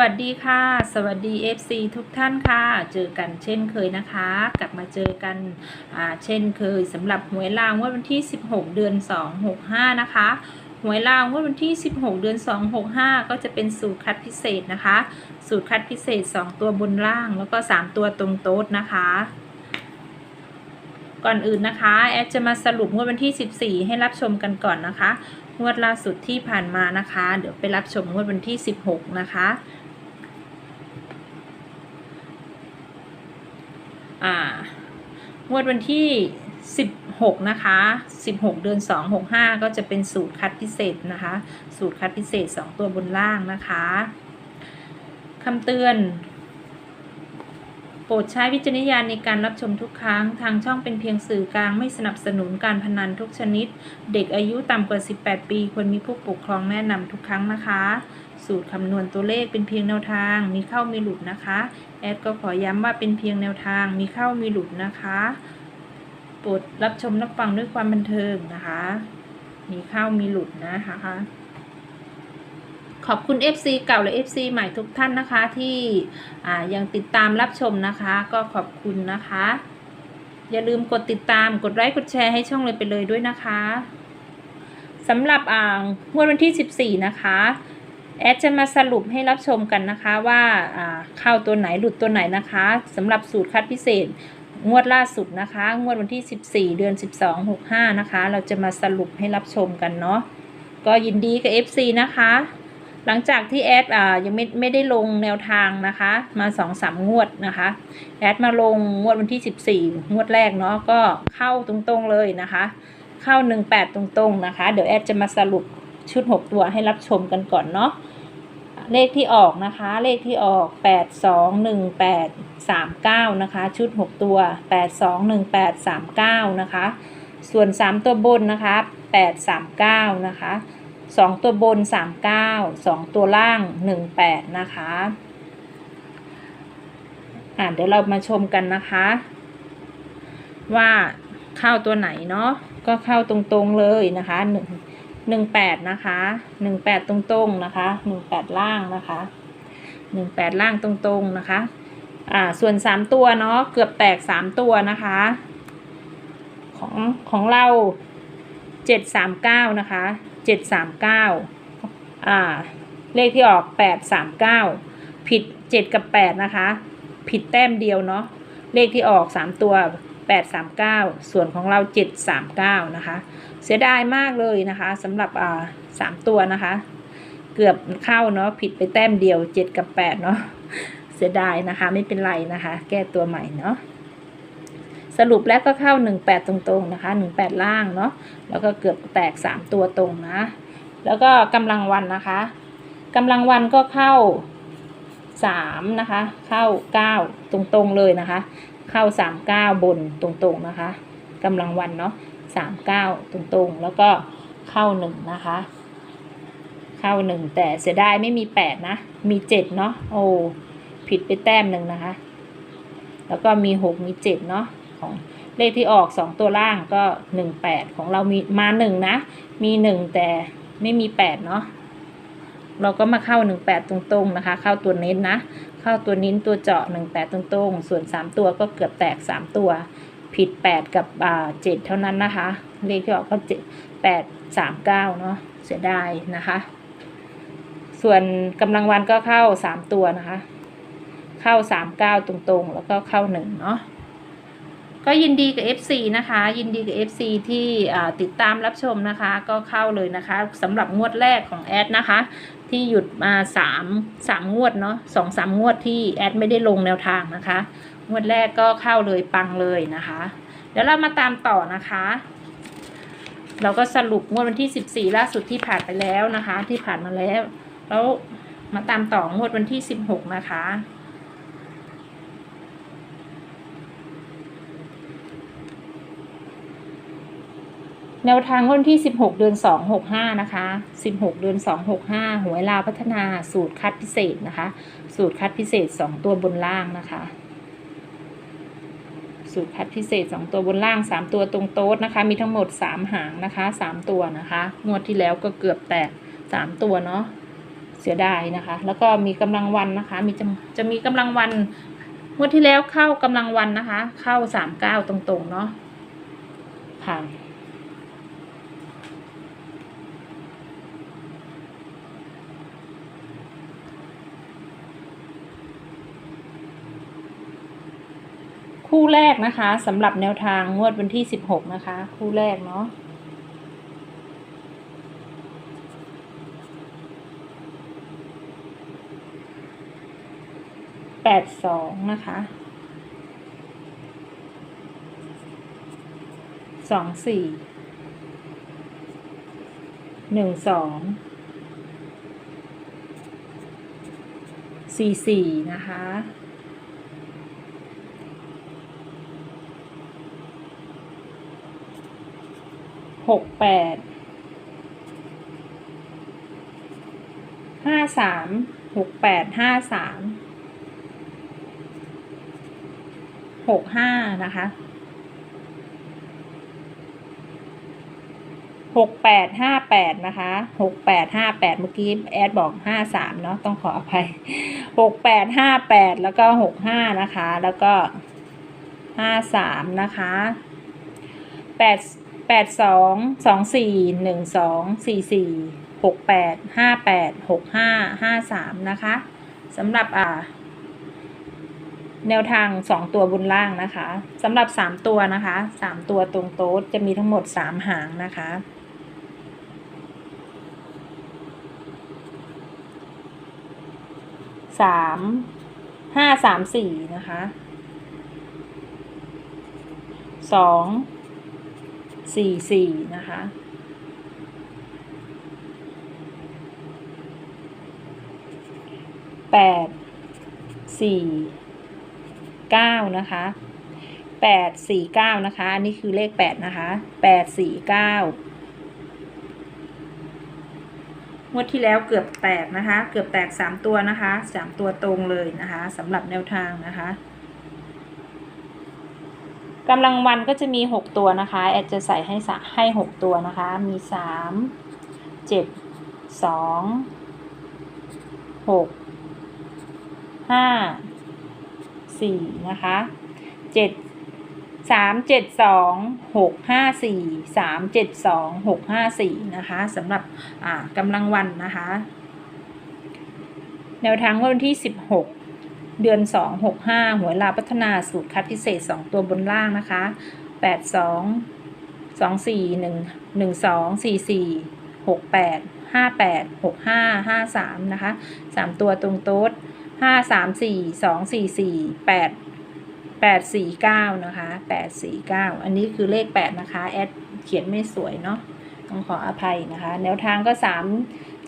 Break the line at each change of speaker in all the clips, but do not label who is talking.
วัสดีค่ะ สวัสดี FC ทุกท่านค่ะ เจอกันเช่นเคยนะคะ กลับมาเจอกันเช่นเคยสำหรับหวยลาวงวดวันที่ 16 เดือน 2 65 นะคะหวยลาวงวดวันที่ 16 เดือน 2 65 ก็จะเป็นสูตรคัดพิเศษนะคะ สูตรคัดพิเศษ 2 ตัวบนล่างแล้วก็ 3 ตัวตรงโต๊ดนะคะ ก่อนอื่นนะคะ แอดจะมาสรุปงวดวันที่ 14 ให้รับชมกันก่อนนะคะ งวดล่าสุดที่ผ่านมานะคะ เดี๋ยวไปรับชมงวดวันที่ 16 นะคะ อ่า งวดวันที่ 16 นะคะ 16 เดือน 2 65 ก็จะเป็นสูตรคัดพิเศษนะคะ สูตรคัดพิเศษ 2 ตัวบนล่างนะคะคำเตือน โปรดใช้วิจารณญาณในการรับชมทุกครั้ง ทางช่องเป็นเพียงสื่อกลางไม่สนับสนุนการพนันทุกชนิด เด็กอายุต่ำกว่า 18 ปีควรมีผู้ปกครองแนะนำทุกครั้งนะคะ สูตรคำนวณตัวเลขเป็นเพียงแนวทาง มีเข้ามีหลุดนะคะ แอดก็ขอย้ำว่าเป็นเพียงแนวทาง มีเข้ามีหลุดนะคะโปรดรับชมรับฟังด้วยความบันเทิงนะคะ มีเข้ามีหลุดนะคะ ขอบคุณ FC เก่าและ FC ใหม่ทุกท่านนะคะที่ยังติดตามรับชมนะคะ ก็ขอบคุณนะคะ อย่าลืมกดติดตามกดไลค์กดแชร์ให้ช่องเลยไปเลยด้วยนะคะสำหรับอ่างวดวันที่ 14 นะคะ แอดจะมาสรุปให้รับชมกันนะคะว่าอ่าเข้าตัวไหนหลุดตัวไหนนะคะสำหรับสูตรคัดพิเศษ งวดล่าสุดนะคะ งวดวันที่ 14 เดือน 12 65 นะคะ เราจะมาสรุปให้รับชมกันเนาะก็ยินดีกับ FC นะคะ หลังจากที่แอดอยังไม่ไม่ได้ลงแนวทางนะคะ มาสองสามงวดนะคะ แอดมาลงงวดวันที่ 14 งวดแรกเนาะก็เข้าตรงๆเลยนะคะ เข้า 18 ตรงๆนะคะ เดี๋ยวแอดจะมาสรุป ชุด 6 ตัวให้รับชมกันก่อนเนาะเลขที่ออกนะคะ เลขที่ออก 8 2 1 8 3 9 นะคะ ชุด 6 ตัว 8 2 1 8 3 9 นะคะ ส่วน 3 ตัวบนนะคะ 8 3 9 นะคะสองตัวบนสามเก้าสองตัวล่างหนึ่งแปดนะคะอ่าเดี๋ยวเรามาชมกันนะคะ ว่าเข้าตัวไหนเนาะก็เข้าตรงๆเลยนะคะหนึ่ง หนึ่งแปดนะคะหนึ่งแปดตรงๆนะคะหนึ่งแปดล่างนะคะหนึ่งแปดล่างตรงๆนะคะอ่าส่วนสามตัวเนาะเกือบแตกสามตัวนะคะ ของของเราเจ็ดสามเก้านะคะเจ็ดสามเก้าอ่าเลขที่ออกแปดสามเก้าผิดเจ็ดกับแปดนะคะ ผิดแต้มเดียวเนาะเลขที่ออกสามตัว แปดสามเก้าส่วนของเราเจ็ดสามเก้านะคะ เสียดายมากเลยนะคะสำหรับอ่าสามตัวนะคะ เกือบเข้าเนาะผิดไปแต้มเดียวเจ็ดกับแปดเนาะเสียดายนะคะไม่เป็นไรนะคะ แก้ตัวใหม่เนาะสรุปแล้วก็เข้า 18 ตรงๆนะคะ 18 ล่างเนาะแล้วก็เกือบแตก 3 ตัวตรงนะ แล้วก็กำลังวันนะคะกำลังวันก็เข้า 3 นะคะ เข้า 9 ตรงๆเลยนะคะ เข้า 39 บนตรงๆนะคะกำลังวันเนาะ39 ตรงๆ แล้วก็เข้า 1 นะคะ เข้า 1 แต่เสียดายไม่มี 8 นะ มี 7 เนาะโอ้ผิดไปแต้มหนึ่งนะคะ แล้วก็มี 6 มี 7 เนาะของเลขที่ออกสองตัวล่างก็หนึ่งแปดของเรามีมาหนึ่งนะ มีหนึ่งแต่ไม่มีแปดเนาะเราก็มาเข้าหนึ่งแปดตรงๆนะคะ เข้าตัวเน้นนะ เข้าตัวนิ้นตัวเจาะหนึ่งแปดตรงๆ ส่วนสามตัวก็เกือบแตกสามตัว ผิดแปดกับอ่าเจ็ดเท่านั้นนะคะ เลขที่ออกก็เจ็ดแปดสามเก้าเนาะเสียดายนะคะ ส่วนกำลังวันก็เข้าสามตัวนะคะ เข้าสามเก้าตรงๆ แล้วก็เข้าหนึ่งเนาะก็ยินดีกับ FC นะคะ ยินดีกับ FC ที่ติดตามรับชมนะคะ ก็เข้าเลยนะคะสำหรับงวดแรกของแอดนะคะ ที่หยุดมาสามสามงวดเนาะสองสามงวดที่แอดไม่ได้ลงแนวทางนะคะ งวดแรกก็เข้าเลยปังเลยนะคะ เดี๋ยวเรามาตามต่อนะคะ เราก็สรุปงวดวันที่สิบสี่ล่าสุดที่ผ่านไปแล้วนะคะ ที่ผ่านมาแล้ว แล้วมาตามต่องวดวันที่สิบหกนะคะ แนวทางวันที่ 16 เดือน 265 นะคะ 16 เดือน 265 หวยลาวพัฒนาสูตรคัดพิเศษนะคะ สูตรคัดพิเศษ 2 ตัวบนล่างนะคะ สูตรคัดพิเศษ 2 ตัวบนล่าง 3 ตัวตรงโต๊ดนะคะ มีทั้งหมด 3 หางนะคะ 3 ตัวนะคะ งวดที่แล้วก็เกือบแตก 3 ตัวเนาะ เสียดายนะคะ แล้วก็มีกำลังวันนะคะ มีจะจะมีกำลังวัน งวดที่แล้วเข้ากำลังวันนะคะ เข้าสามเก้าตรงๆเนาะค่ะ คู่แรกนะคะสำหรับแนวทางงวดวันที่สิบหกนะคะ คู่แรกเนาะแปดสองนะคะสองสี่หนึ่งสองสี่สี่นะคะ หกแปดห้าสามหกแปดห้าสามหกห้านะคะหกแปดห้าแปดนะคะหกแปดห้าแปดเมื่อกี้แอดบอกห้าสามเนาะต้องขออภัยหกแปดห้าแปดแล้วก็หกห้านะคะ แล้วก็ห้าสามนะคะแปด แปดสองสองสี่หนึ่งสองสี่สี่หกแปดห้าแปดหกห้าห้าสามนะคะสำหรับอ่า แนวทางสองตัวบนล่างนะคะสำหรับสามตัวนะคะสามตัวตรงโต๊ดจะมีทั้งหมดสามหางนะคะสามห้าสามสี่นะคะสอง สี่สี่นะคะ แปด สี่ เก้านะคะแปดสี่เก้านะคะ อันนี้คือเลขแปดนะคะแปดสี่เก้างวดที่แล้วเกือบแตกนะคะ เกือบแตกสามตัวนะคะสามตัวตรงเลยนะคะสำหรับแนวทางนะคะ กำลังวันก็จะมีหกตัวนะคะ แอดจะใส่ให้สให้หกตัวนะคะ มีสามเจ็ดสองหกห้าสี่นะคะเจ็ดสามเจ็ดสองหกห้าสี่สามเจ็ดสองหกห้าสี่นะคะสำหรับอ่ากำลังวันนะคะ แนวทางวันที่สิบหก เดือนสองหกห้าหวลาพัฒนาสูตรคัดพิเศษสองตัวบนล่างนะคะแปดสองสองสี่หนึ่งหนึ่งสองสี่สี่หกแปดห้าแปดหกห้าห้าสามนะคะสามตัวตรงโต๊ดห้าสามสี่สองสี่สี่แปดแปดสี่เก้านะคะแปดสี่เก้าอันนี้คือเลขแปดนะคะ แอดเขียนไม่สวยเนาะต้องขออภัยนะคะ แนวทางก็สาม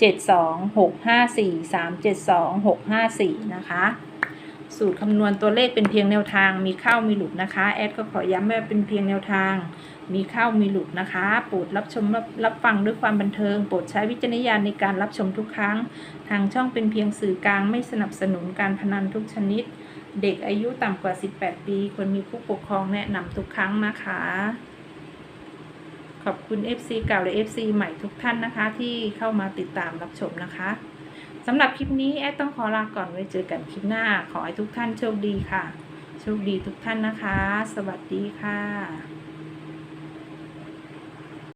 เจ็ดสองหกห้าสี่สามเจ็ดสองหกห้าสี่นะคะ สูตรคำนวณตัวเลขเป็นเพียงแนวทาง มีเข้ามีหลุดนะคะ แอดก็ขอย้ำว่าเป็นเพียงแนวทาง มีเข้ามีหลุดนะคะ โปรดรับชมรับรับฟังด้วยความบันเทิง โปรดใช้วิจารณญาณในการรับชมทุกครั้ง ทางช่องเป็นเพียงสื่อกลางไม่สนับสนุนการพนันทุกชนิด เด็กอายุต่ำกว่า 18 ปีควรมีผู้ปกครองแนะนำทุกครั้งนะคะ ขอบคุณ FC เก่าและ FC ใหม่ทุกท่านนะคะ ที่เข้ามาติดตามรับชมนะคะ สำหรับคลิปนี้แอดต้องขอลาก่อนไว้เจอกันคลิปหน้า ขอให้ทุกท่านโชคดีค่ะ โชคดีทุกท่านนะคะ สวัสดีค่ะ